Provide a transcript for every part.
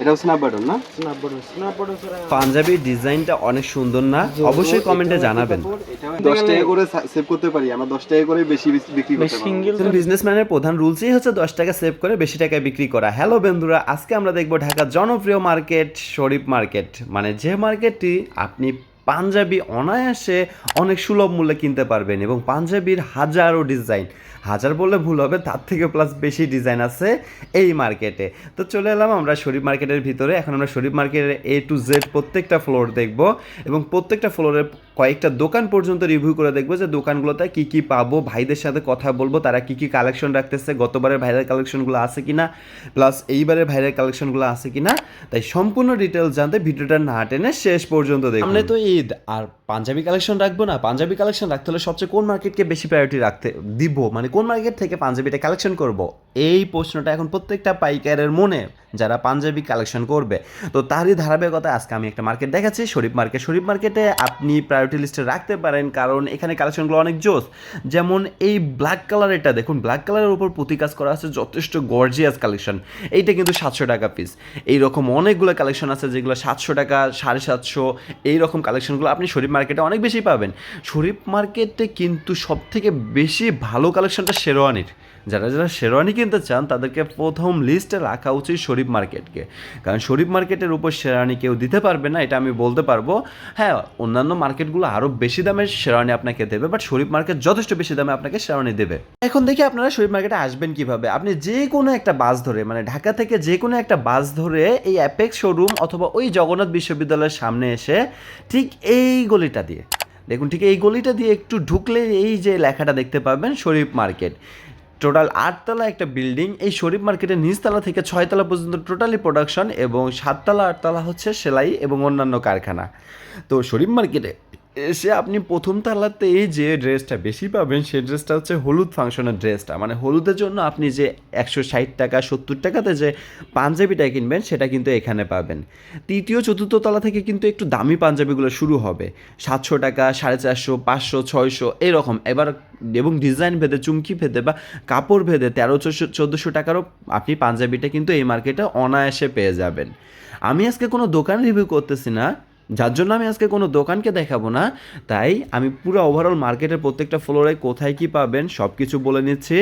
এটাও snap button না? Snap button snap button ছাড়া পাঞ্জাবির ডিজাইনটা অনেক সুন্দর না? অবশ্যই কমেন্টে জানাবেন। এটাও দশ টাকা করে সেভ করতে পারি আমরা দশ টাকা করে বেশি বিক্রি করতে পারি সিঙ্গেল বিজনেসম্যানের প্রধান রুলসই হচ্ছে দশ টাকা সেভ করে বেশি টাকায় বিক্রি করা। হ্যালো বন্ধুরা আজকে আমরা দেখব ঢাকার জনপ্রিয় মার্কেট শরীফ মার্কেট মানে যে মার্কেটটি আপনি পাঞ্জাবি অনায়াসে অনেক সুলভ মূল্যে কিনতে পারবেন এবং পাঞ্জাবির হাজারো ডিজাইন। হাজার বললে ভুল হবে, তার থেকে প্লাস বেশি ডিজাইন আছে এই মার্কেটে। তো চলে এলাম আমরা শরীফ মার্কেটের ভিতরে। এখন আমরা শরীফ মার্কেটের এ টু জেড প্রত্যেকটা ফ্লোর দেখব এবং প্রত্যেকটা ফ্লোরের কয়েকটা দোকান পর্যন্ত রিভিউ করে দেখব যে দোকানগুলোতে কি কি পাবো, ভাইদের সাথে কথা বলব, তারা কি কি কালেকশন রাখতেছে, গতবারের ভাইরাল কালেকশনগুলো আছে কি না প্লাস এইবারের ভাইরাল কালেকশনগুলো আছে কি না তাই সম্পূর্ণ ডিটেলস জানতে ভিডিওটা না টেনে শেষ পর্যন্ত দেখুন। সামনে তো ঈদ, আর পাঞ্জাবি কালেকশন রাখব না? পাঞ্জাবি কালেকশন রাখতে হলে সবচেয়ে কোন মার্কেটকে বেশি প্রায়োরিটি রাখতে, দিব? মানে কোন মার্কেট থেকে পাঞ্জাবিটা কালেকশন করব? এই প্রশ্নটা এখন প্রত্যেকটা পাইকারের মনে যারা পাঞ্জাবি কালেকশন করবে। তো তারই ধারাবাহিকতা আজকে আমি একটা মার্কেট দেখাচ্ছি, শরীফ মার্কেট শরীফ মার্কেটে আপনি প্রায়োরিটি লিস্টে রাখতে পারেন, কারণ এখানে কালেকশনগুলো অনেক জোস। যেমন এই ব্ল্যাক কালার এটা, দেখুন ব্ল্যাক কালারের উপর প্রতি কাজ করা আছে যথেষ্ট গর্জিয়াস কালেকশন এইটা কিন্তু সাতশো টাকা পিস এইরকম অনেকগুলো কালেকশন আছে যেগুলো সাতশো টাকা, সাড়ে সাতশো, এইরকম কালেকশনগুলো আপনি শরীফ মার্কেটে অনেক বেশি পাবেন। শরীফ মার্কেটে কিন্তু সবথেকে বেশি ভালো কালেকশনটা শেরওয়ানির। যারা যারা শেরওয়ানি কিনতে চান, তাদেরকে প্রথম লিস্টে রাখা উচিত শরীফ মার্কেটকে। কারণ শরীফ মার্কেটের উপর শেরওয়ানি কেউ দিতে পারবে না, এটা আমি বলতে পারব। হ্যাঁ অন্যান্য মার্কেটগুলো আরও বেশি দামের শেরওয়ানি আপনাকে দেবে বাট শরীফ মার্কেট যথেষ্ট বেশি দামে আপনাকে শেরওয়ানি দেবে। এখন দেখি আপনারা শরীফ মার্কেটে আসবেন কীভাবে। আপনি যে কোনো একটা বাস ধরে মানে ঢাকা থেকে যে কোনো একটা বাস ধরে এই অ্যাপেক্স শোরুম অথবা ওই জগন্নাথ বিশ্ববিদ্যালয়ের সামনে এসে ঠিক এই গলিটা দিয়ে, দেখুন ঠিক এই গলিটা দিয়ে একটু ঢুকলে এই যে লেখাটা দেখতে পাবেন শরীফ মার্কেট। টোটাল আটতলা একটা বিল্ডিং। এই শরীফ মার্কেটের নিচতলা থেকে ছয়তলা পর্যন্ত টোটালি প্রোডাকশন এবং সাততলা, আটতলা হচ্ছে সেলাই এবং অন্যান্য কারখানা। তো শরীফ মার্কেটে এসে আপনি প্রথম তালাতে এই যে ড্রেসটা বেশি পাবেন, সেই ড্রেসটা হচ্ছে হলুদ ফাংশনের ড্রেসটা। মানে হলুদের জন্য আপনি যে একশো ষাট টাকা, সত্তর টাকাতে যে পাঞ্জাবিটা কিনবেন, সেটা কিন্তু এখানে পাবেন। তৃতীয়, চতুর্থ তলা থেকে কিন্তু একটু দামি পাঞ্জাবিগুলো শুরু হবে। সাতশো টাকা, সাড়ে চারশো, পাঁচশো, ছয়শো, এরকম। এবার এবং ডিজাইন ভেদে, চুমকি ভেদে বা কাপড় ভেদে তেরো, চোদ্দোশো টাকারও আপনি পাঞ্জাবিটা কিন্তু এই মার্কেটে অনায়াসে পেয়ে যাবেন। আমি আজকে কোনো দোকান রিভিউ করতেছি না। যার জন্য আমি আজকে কোনো দোকানকে দেখাবো না। তাই আমি পুরো ওভারঅল মার্কেটের প্রত্যেকটা ফ্লোরে কোথায় কি পাবেন সব কিছু বলে নিচ্ছি।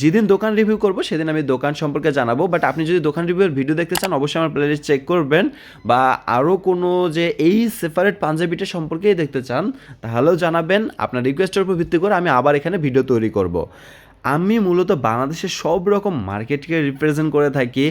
যেদিন দোকান রিভিউ করব, সেদিন আমি দোকান সম্পর্কে জানাব। বাট আপনি যদি দোকান রিভিউয়ের ভিডিও দেখতে চান, অবশ্যই আমার প্লেলিস্ট চেক করবেন। বা আরও কোনো যে এই সেপারেট পাঞ্জাবিটা সম্পর্কেই দেখতে চান, তাহলেও জানাবেন। আপনার রিকোয়েস্টের উপর ভিত্তি করে আমি আবার এখানে ভিডিও তৈরি করব। আমি মূলত বাংলাদেশের সব রকম মার্কেটকে রিপ্রেজেন্ট করে থাকি।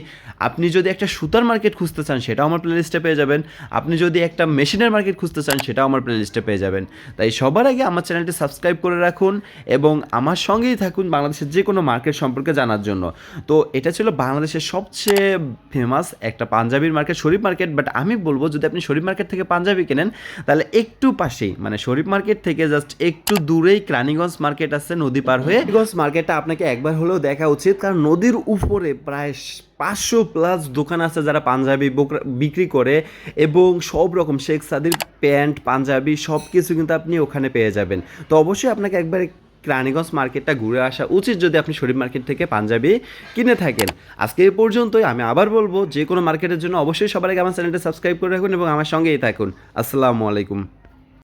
আপনি যদি একটা সুতার মার্কেট খুঁজতে চান, সেটাও আমার প্লেলিস্টে পেয়ে যাবেন। আপনি যদি একটা মেশিনের মার্কেট খুঁজতে চান, সেটাও আমার প্লেলিস্টে পেয়ে যাবেন। তাই সবার আগে আমার চ্যানেলটি সাবস্ক্রাইব করে রাখুন এবং আমার সঙ্গেই থাকুন বাংলাদেশের যে কোনো মার্কেট সম্পর্কে জানার জন্য। তো এটা ছিল বাংলাদেশের সবচেয়ে ফেমাস একটা পাঞ্জাবির মার্কেট, শরীফ মার্কেট। বাট আমি বলব, যদি আপনি শরীফ মার্কেট থেকে পাঞ্জাবি কেনেন, তাহলে একটু পাশেই মানে শরীফ মার্কেট থেকে জাস্ট একটু দূরেই ক্রানিগঞ্জ মার্কেট আছে, নদী পার হয়ে ক্রানীগঞ্জ মার্কেটটা আপনাকে একবার হলেও দেখা উচিত, কারণ নদীর উপরে প্রায় পাঁচশো প্লাস দোকান আছে যারা পাঞ্জাবি বিক্রি করে এবং সব রকম শেখ সাদির প্যান্ট, পাঞ্জাবি সব কিছু কিন্তু আপনি ওখানে পেয়ে যাবেন। তো অবশ্যই আপনাকে একবার রানীগঞ্জ মার্কেটটা ঘুরে আসা উচিত যদি আপনি শরীফ মার্কেট থেকে পাঞ্জাবি কিনে থাকেন। আজকে এই পর্যন্তই, আমি আবার বলব যে কোনো মার্কেটের জন্য অবশ্যই সবার আগে আমার চ্যানেলটা সাবস্ক্রাইব করে রাখুন এবং আমার সঙ্গেই থাকুন। আসসালামু আলাইকুম।